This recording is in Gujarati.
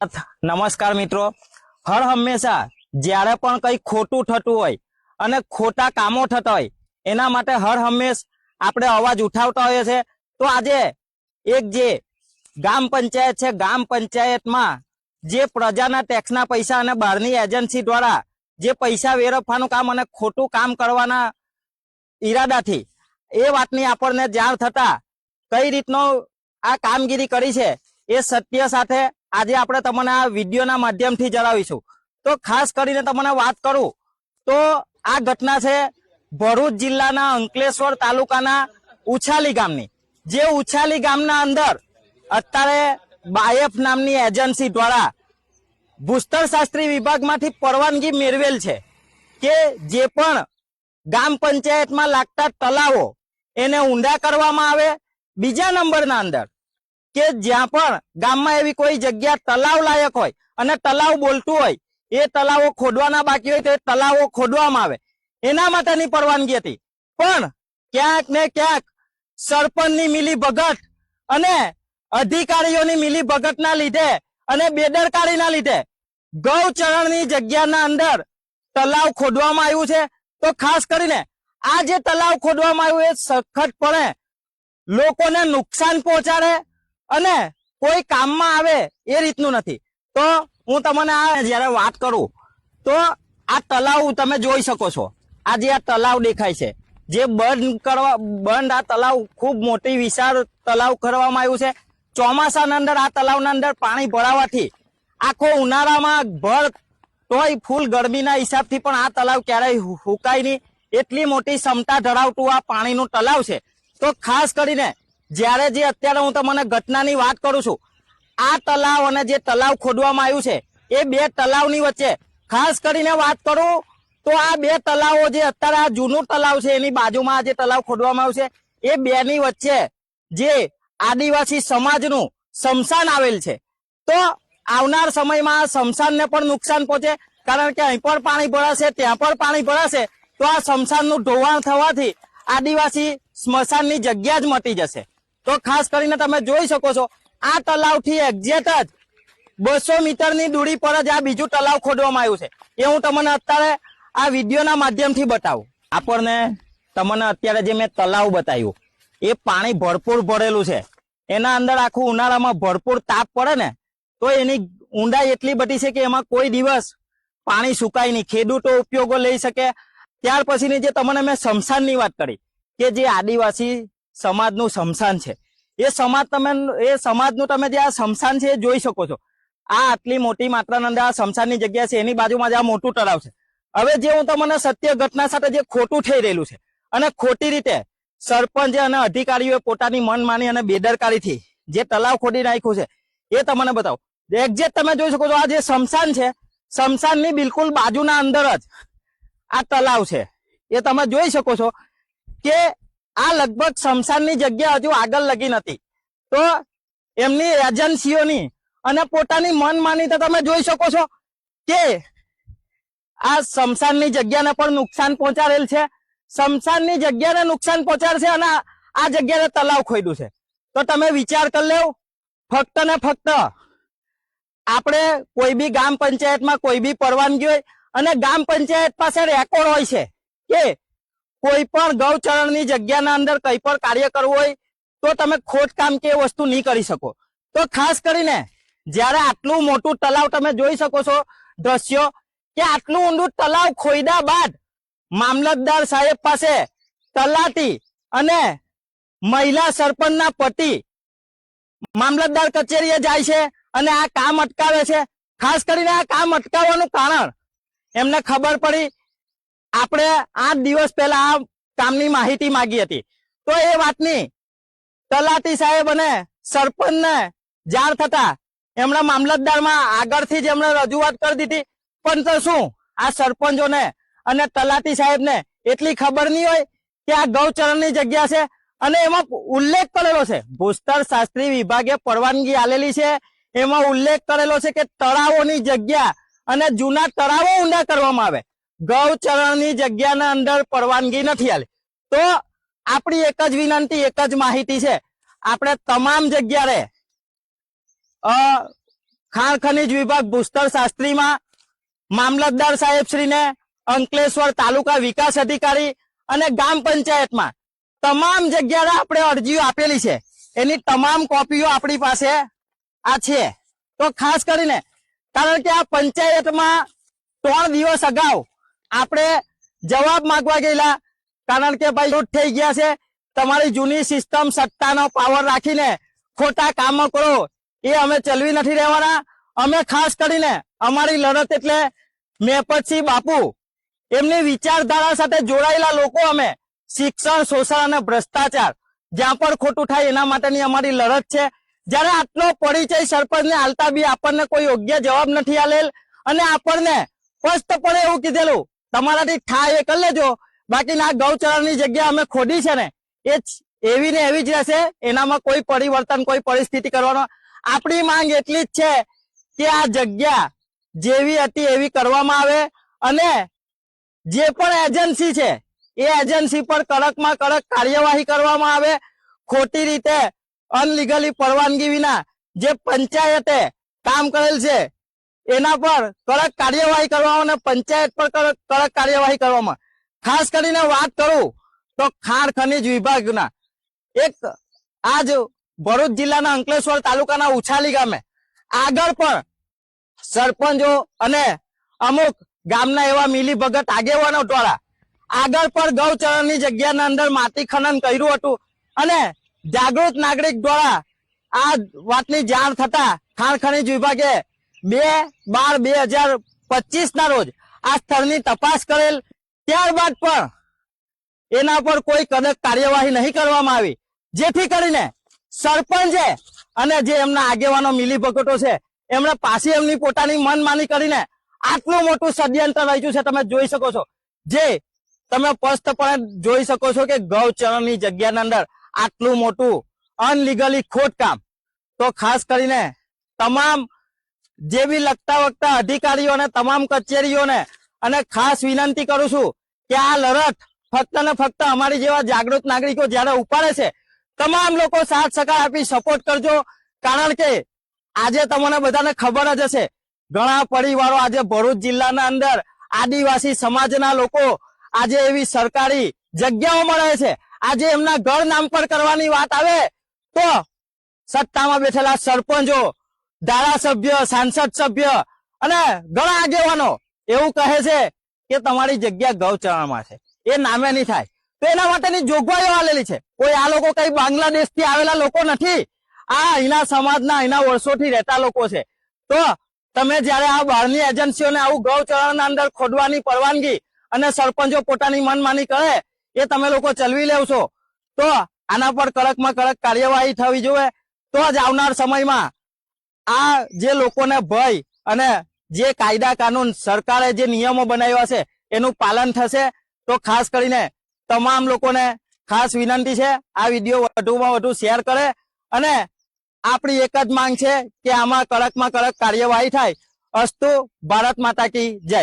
નમસ્કાર મિત્રો. હર હંમેશા જ્યારે પણ કંઈ ખોટું થતું હોય અને ખોટા કામો થતા હોય, એના માટે હર હંમેશ આપણે અવાજ ઉઠાવતા હોઈએ છે તો આજે એક જે ગામ પંચાયત છે, ગામ પંચાયતમાં જે પ્રજાના ટેક્સના પૈસા અને બહારની એજન્સી દ્વારા જે પૈસા વેરવવાનું કામ અને ખોટું કામ કરવાના ઈરાદાથી એ વાતની આપણને જાણ થતા કઈ રીતનો આ કામગીરી કરી છે એ સત્ય સાથે આજે આપણે તમને આ વિડીયોના માધ્યમથી જણાવીશું. તો ખાસ કરીને તમને વાત કરું, તો આ ઘટના છે ભરૂચ જિલ્લાના અંકલેશ્વર તાલુકાના ઉછાલી ગામની. જે ઉછાલી ગામના અંદર અત્યારે બાયફ નામની એજન્સી દ્વારા ભૂસ્તરશાસ્ત્રી વિભાગમાંથી પરવાનગી મેળવેલ છે કે જે પણ ગામ પંચાયતમાં લાગતા તલાવો એને ઊંડા કરવામાં આવે. બીજા નંબરના અંદર કે જ્યાં પણ ગામમાં એવી કોઈ જગ્યા તલાવ લાયક હોય અને તલાવ બોલતું હોય, એ તલાવો ખોદવાના બાકી હોય તો એ તલાવો ખોદવામાં આવે. એના માટેની પરવાનગી હતી. પણ ક્યાંક ને ક્યાંક સરપંચની મિલી ભગત અને અધિકારીઓની મિલી ભગતના લીધે અને બેદરકારીના લીધે ગૌચરણની જગ્યાના અંદર તલાવ ખોદવામાં આવ્યું છે. તો ખાસ કરીને આ જે તલાવ ખોદવામાં આવ્યું એ સખતપણે લોકોને નુકસાન પહોંચાડે અને કોઈ કામમાં આવે એ રીતનું નથી. તો હું તમને આ જયારે વાત કરું, તો આ તલાવ તમે જોઈ શકો છો. આ જે આ તલાવ દેખાય છે, જે બંધ કરવા, બંધ આ તલાવ ખૂબ મોટી વિશાળ તલાવ કરવામાં આવ્યું છે. ચોમાસાના અંદર આ તલાવના અંદર પાણી ભરાવાથી આખો ઉનાળામાં ભર તોય ફૂલ ગરમીના હિસાબથી પણ આ તલાવ ક્યારેય હુકાય નહીં. એટલી મોટી ક્ષમતા ધરાવતું આ પાણીનું તલાવ છે. તો ખાસ કરીને જ્યારે જે અત્યારે હું તમને ઘટનાની વાત કરું છું, આ તલાવ અને જે તલાવ ખોદવામાં આવ્યું છે, એ બે તલાવની વચ્ચે. ખાસ કરીને વાત કરું તો આ બે તલાવો જે અત્યારે આ જૂનું તલાવ છે, એની બાજુમાં જે તલાવ ખોદવામાં આવ્યું છે, એ બેની વચ્ચે જે આદિવાસી સમાજનું સ્મશાન આવેલ છે. તો આવનાર સમયમાં આ સ્મશાનને પણ નુકસાન પહોંચે, કારણ કે અહીં પણ પાણી ભરાશે, ત્યાં પણ પાણી ભરાશે, તો આ સ્મશાનનું ઢોવાણ થવાથી આદિવાસી સ્મશાનની જગ્યા જ મટી જશે. તો ખાસ કરીને તમે જોઈ શકો છો, આ તલાવથી એક્ઝેક્ટ જ બસો મીટરની દૂરી પર જ આ બીજું તલાવ ખોદવામાં આવ્યું છે. એ હું તમને અત્યારે આ વિડીયોના માધ્યમથી બતાવું. આપણને તમને અત્યારે જે મેં તલાવ બતાવ્યું, એ પાણી ભરપૂર ભરેલું છે. એના અંદર આખું ઉનાળામાં ભરપૂર તાપ પડે ને, તો એની ઊંડાઈ એટલી બધી છે કે એમાં કોઈ દિવસ પાણી સુકાય નહીં. ખેડૂતો ઉપયોગો લઈ શકે. ત્યાર પછીની જે તમને મેં શમશાનની વાત કરી, કે જે આદિવાસી સમાજનું શમશાન છે. એ સમાજ તમે, એ સમાજનું તમે જે આ શમશાન છે એ જોઈ શકો છો. આ આટલી મોટી માત્રાના અંદર આ શમશાનની જગ્યા છે, એની બાજુમાં જ આ મોટું તળાવ છે. હવે જે હું તમને સત્ય ઘટના સાથે જે ખોટું થઈ રહેલું છે, અને ખોટી રીતે સરપંચ અને અધિકારીઓએ પોતાની મનમાની અને બેદરકારીથી જે તલાવ ખોદી નાખ્યું છે, એ તમને બતાવો. એક્ઝેક્ટ તમે જોઈ શકો છો, આ જે શમશાન છે, શમશાનની બિલકુલ બાજુના અંદર જ આ તલાવ છે. એ તમે જોઈ શકો છો કે આ લગભગ શમશાનની જગ્યા હજુ આગળ લગી નથી. તો એમની એજન્સીઓની અને પોતાની મનમાની તો તમે જોઈ શકો છો કે આ શમશાનની જગ્યાને પણ નુકસાન પહોંચાડેલ છે. શમશાનની જગ્યાને નુકસાન પહોંચાડશે અને આ- જગ્યાને તલાવ ખોદ્યું છે. તો તમે વિચાર કરી લેવ ફક્ત ને ફક્ત આપણે કોઈ બી ગામ પંચાયતમાં કોઈ બી પરવાનગી હોય અને ગામ પંચાયત પાસે રેકોર્ડ હોય છે કે કોઈ પણ ગૌચરણની જગ્યાના અંદર કઈ પણ કાર્ય કરવું હોય, તો તમે ખોટકામ કે વસ્તુ નહીં કરી શકો. તો ખાસ કરીને, જ્યારે આટલું મોટું તલાવ તમે જોઈ શકો છો, દ્રશ્યો, કે આટલું ઊંડું તલાવ ખોઈદા બાદ મામલતદાર સાહેબ પાસે તલાટી અને મહિલા સરપંચના પતિ મામલતદાર કચેરીએ જાય છે અને આ કામ અટકાવે છે. ખાસ કરીને આ કામ અટકાવવાનું કારણ, એમને ખબર પડી આપણે આઠ દિવસ પહેલા આ કામની માહિતી માંગી હતી. તો એ વાતની તલાટી સાહેબ અને સરપંચને જાણ થતા એમણે મામલતદારમાં આગળથી જ એમણે રજૂઆત કરી દીધી. પણ તો શું? આ સરપંચોને અને તલાટી સાહેબને એટલી ખબર નહીં હોય કે આ ગૌચરણની જગ્યા છે અને એમાં ઉલ્લેખ કરેલો છે. ભૂસ્તર શાસ્ત્રી વિભાગે પરવાનગી આલેલી છે. એમાં ઉલ્લેખ કરેલો છે કે તળાવોની જગ્યા અને જૂના તળાવો ઊંડા કરવામાં આવે. ગૌચરણની જગ્યાના અંદર પરવાનગી નથી આલી. તો આપણી એક જ વિનંતી, એક જ માહિતી છે. આપણે તમામ જગ્યાએ ખાણ ખનીજ વિભાગ ભૂસ્તર શાસ્ત્રીમાં મામલતદાર સાહેબશ્રીને અંકલેશ્વર તાલુકા વિકાસ અધિકારી અને ગ્રામ પંચાયતમાં તમામ જગ્યાએ આપણે અરજીઓ આપેલી છે. એની તમામ કોપીઓ આપણી પાસે આ છે. તો ખાસ કરીને, કારણ કે આ પંચાયતમાં ત્રણ દિવસ અગાઉ આપણે જવાબ માંગવા ગયેલા. કારણ કે ભાઈ લૂંટ થઈ ગયા છે. તમારી જૂની સિસ્ટમ સત્તાનો પાવર રાખીને ખોટા કામો કરો. એ અમે ચલવી નથી રહેવાના. અમે ખાસ કરીને અમારી લડત એટલે મેપતસિંહ બાપુ. એમની વિચારધારા સાથે જોડાયેલા લોકો અમે. શિક્ષણ, શોષણ અને ભ્રષ્ટાચાર. જ્યાં પણ ખોટું થાય એના માટેની અમારી લડત છે. જ્યારે આટલો પરિચય સરપંચને હાલતા બી આપણને કોઈ યોગ્ય જવાબ નથી આલેલ. અને આપણને સ્પષ્ટપણે એવું કીધેલું તમારાથી થાય એ કરી લેજો. બાકી ના ગૌચરણની જગ્યા અમે ખોદી છે ને, એ એવી ને એવી જ રહેશે. એનામાં કોઈ પરિવર્તન, કોઈ પરિસ્થિતિ કરવાનો. આપણી માંગ એટલી જ છે કે આ જગ્યા જેવી હતી એવી કરવામાં આવે અને જે પણ એજન્સી છે, એ એજન્સી પર કડકમાં કડક કાર્યવાહી કરવામાં આવે. ખોટી રીતે અનલીગલી પરવાનગી વિના જે પંચાયતે કામ કરેલ છે એના પર કડક કાર્યવાહી કરવામાં પંચાયત પર કડક કાર્યવાહી કરવામાં. ખાસ કરીને વાત કરું તો ખાણ ખનીજ વિભાગના. એક આજ ભરૂચ જિલ્લાના અંકલેશ્વર તાલુકાના ઉછાલી ગામે. આગળ પણ સરપંચો અને અમુક ગામના એવા મિલી ભગત આગેવાનો દ્વારા આગળ પણ ગૌચરણની જગ્યાના અંદર માટી ખનન કર્યું હતું અને જાગૃત નાગરિક દ્વારા આ વાતની જાણ થતા ખાણ ખનીજ વિભાગે બે બાર બે હજાર પચીસ ના રોજ આ સ્થળની તપાસ કરેલ. ત્યારબાદ પણ એના પર કોઈ કડક કાર્યવાહી નહીં કરવામાં આવી. જેથી કરીને સરપંચે અને જે એમના આગેવાનો મિલી ભગતો છે, એમણે પાછી એમની પોતાની મનમાની કરીને આટલું મોટું ષડયંત્ર રચ્યું છે, તમે જોઈ શકો છો. જે તમે સ્પષ્ટપણે જોઈ શકો છો કે ગૌચરણની જગ્યાની અંદર આટલું મોટું અનલીગલી ખોટકામ તો ખાસ કરીને તમામ જે બી લગતા વગતા અધિકારીઓને, તમામ કચેરીઓને અને ખાસ વિનંતી કરું છું કે આ લડત ફક્ત ને ફક્ત અમારી જેવા જાગૃત નાગરિકો જ્યારે ઉપાડે છે, તમામ લોકો સાથ સહકાર આપી સપોર્ટ કરજો. કારણ કે આજે તમને બધાને ખબર જ હશે, ઘણા પરિવારો આજે ભરૂચ જિલ્લાના અંદર આદિવાસી સમાજના લોકો આજે એવી સરકારી જગ્યાઓ મળે છે. આજે એમના ઘર નામ પર કરવાની વાત આવે તો સત્તામાં બેઠેલા સરપંચો ધારાસભ્ય, સાંસદ સભ્ય અને ઘણા આગેવાનો એવું કહે છે કે તમારી જગ્યા ગૌચરણમાં છે. એ નામે નહીં થાય. તો એના માટેની જોગવાઈઓ આવેલી છે. કોઈ આ લોકો કઈ બાંગ્લાદેશથી આવેલા લોકો નથી. આ અહીંના સમાજના અહીંના વર્ષોથી રહેતા લોકો છે. તો તમે જયારે આ બહારની એજન્સીઓને આવું ગૌચરણના અંદર ખોદવાની પરવાનગી અને સરપંચો પોતાની મનમાની કરે, એ તમે લોકો ચલવી લેવ છો તો આના પર કડકમાં કડક કાર્યવાહી થવી જોઈએ. તો જ આવનાર સમયમાં આ જે લોકોને ભય અને જે કાયદા કાનૂન સરકારે જે નિયમો બનાવ્યા છે, એનું પાલન થશે, તો ખાસ કરીને તમામ લોકોને ખાસ વિનંતી છે, આ વીડિયો વધુમાં વધુ શેર કરે અને આપણી એક જ માંગ છે કે આમાં કડકમાં કડક કાર્યવાહી થાય. અસ્તુ ભારત માતા કી જય.